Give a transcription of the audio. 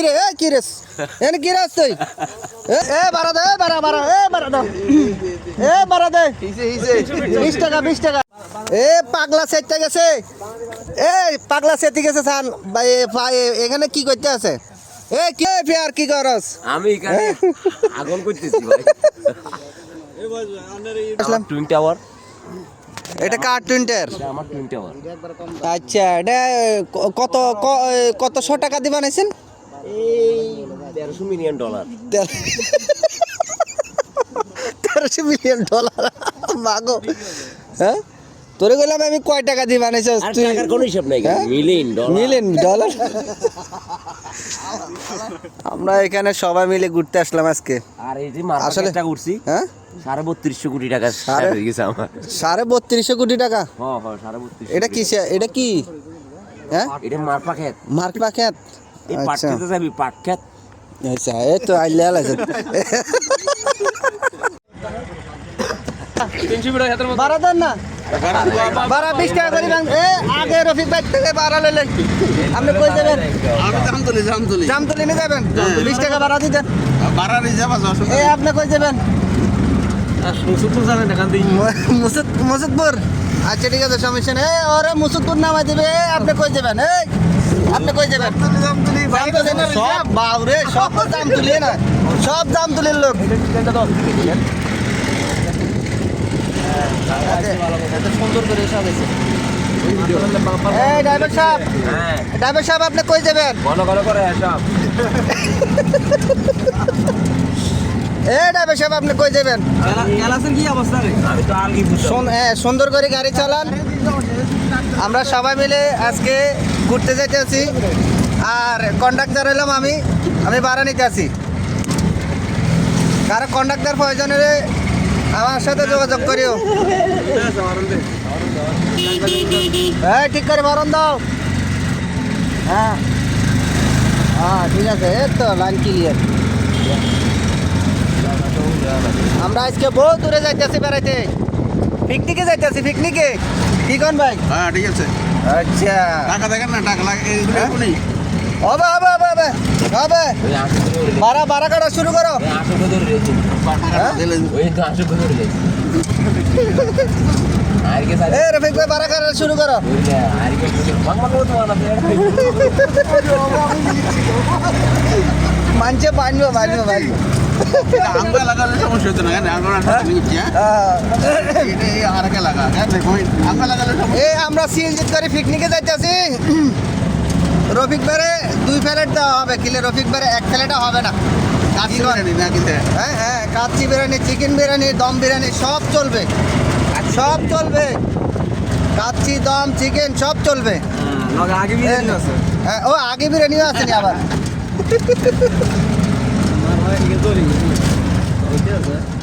কিরে এ কিরে এনে কি তুই? এ এ দে এ বাড়া বাড়া এ বাড়া দে। এ বাড়া দে। বিশ টাকা বিশ টাকা। এ পাগলা সেটটা গেছে। এ পাগলা সেটি গেছে সান। এখানে কি করতে আছে? এ কি ফেয়ার কি করস? আমি এখানে আগুন করতেছি ভাই। আসলাম। টুইন টাওয়ার এটা কার্টুনটার আমার টুইন টাওয়ার আচ্ছা এটা কত কতশো টাকা দিয়ে বানাইছেন? এই দেড়শো মিলিয়ন ডলার তেরোশো মিলিয়ন ডলার মাগো। হ্যাঁ? তোরে বললাম আমি কয় টাকা দিয়ে তুই টাকার কোনো হিসাব নাই? মিলিয়ন ডলার মিলিয়ন ডলার আমরা এখানে সবাই মিলে ঘুরতে আসলাম আজকে। আর এই যে আসলে- টাকা উঠছি হ্যাঁ? সাড়ে বত্রিশশো কোটি টাকা সাড়ে- হয়ে গেছে আমার। সাড়ে বত্রিশশো কোটি টাকা? হ্যাঁ হ্যাঁ সাড়ে বত্রিশশো এটা কি এটা কি? হ্যাঁ? এটা মারপা খেত মার্ক পাখেত এই পাট আচ্ছা খেতে যাবি পাট খেত। আচ্ছা এই তো আইলে আলাইছে বাড়া দেন না। বাড়া বিশ টাকা করে এ আগে রফিক ভাই থেকে বাড়া লেলেন আপনি কই যাবেন? আমি দাম তুলি দাম তুলি জাম তুলে নিয়ে যাবেন বিশ টাকা বাড়া দিতেন। বাড়া রিজার্ভ আছে এ আপনি কই যাবেন? মুসুদ মুসুদপুর আচ্ছা ঠিক আছে সমস্যা নেই। এ, ওরে মুসুদপুর নামাই দিবে। এ, আপনি কই যাবেন? এই আপনি কই যাবেন? সব বাউরে সব দাম তুলে না সব দাম তুলে লোক। সুন্দর করে ড্রাইভার সাহেব হ্যাঁ ড্রাইভার সাহেব আপনি কই যাবেন? ঘন ঘন করে সব। সাহেব আপনি কই যাবেন? আমি তো আলগি বুঝতাম সুন- হ্যাঁ, সুন্দর করে গাড়ি চালান। আমরা সবাই মিলে আজকে ঘুরতে যেতে আছি। আর কন্ডাক্টার হলাম আমি। আমি ভাড়া নিতে আছি। কারও কন্ডাক্টার প্রয়োজন হলে আমার সাথে যোগাযোগ করিও। হ্যাঁ ঠিক করে ভরণ দাও। হ্যাঁ। হ্যাঁ ঠিক আছে। এই তো লাইন ক্লিয়ার আমরা আজকে বহু দূরে যাইতেছি বেড়াইতে। পিকনিকে যাইতেছি পিকনিকে কি কোন ভাই? হ্যাঁ ঠিক আছে। আচ্ছা টাকা দেখেন না টাকা লাগে এই হ্যাঁ? হবে হবে হবে হবে হবে। বারা বারা কাটা শুরু করো। হ্যাঁ? এ রফিক ভাই বারা কাটা শুরু করো আর মানছে বানবো বানবো বানবো লাগালে সমস্যা হতো না কেন হ্যাঁ। আর কে লাগা কেন দেখো আঙ্গা লাগালে সমস্যা এ আমরা সিএনজি করে পিকনিকে যাইতেছি। রফিক দুই দেওয়া হবে কিলে রফিক এক প্লেটটা হবে না। কাজ করে নি না কিন্তু। হ্যাঁ হ্যাঁ কাচ্চি বিরিয়ানি চিকেন বিরিয়ানি দম বিরিয়ানি সব চলবে। সব চলবে। কাচ্চি দম চিকেন সব চলবে। হ্যাঁ, ও আগে বিরিয়ানিও আছে নি আবার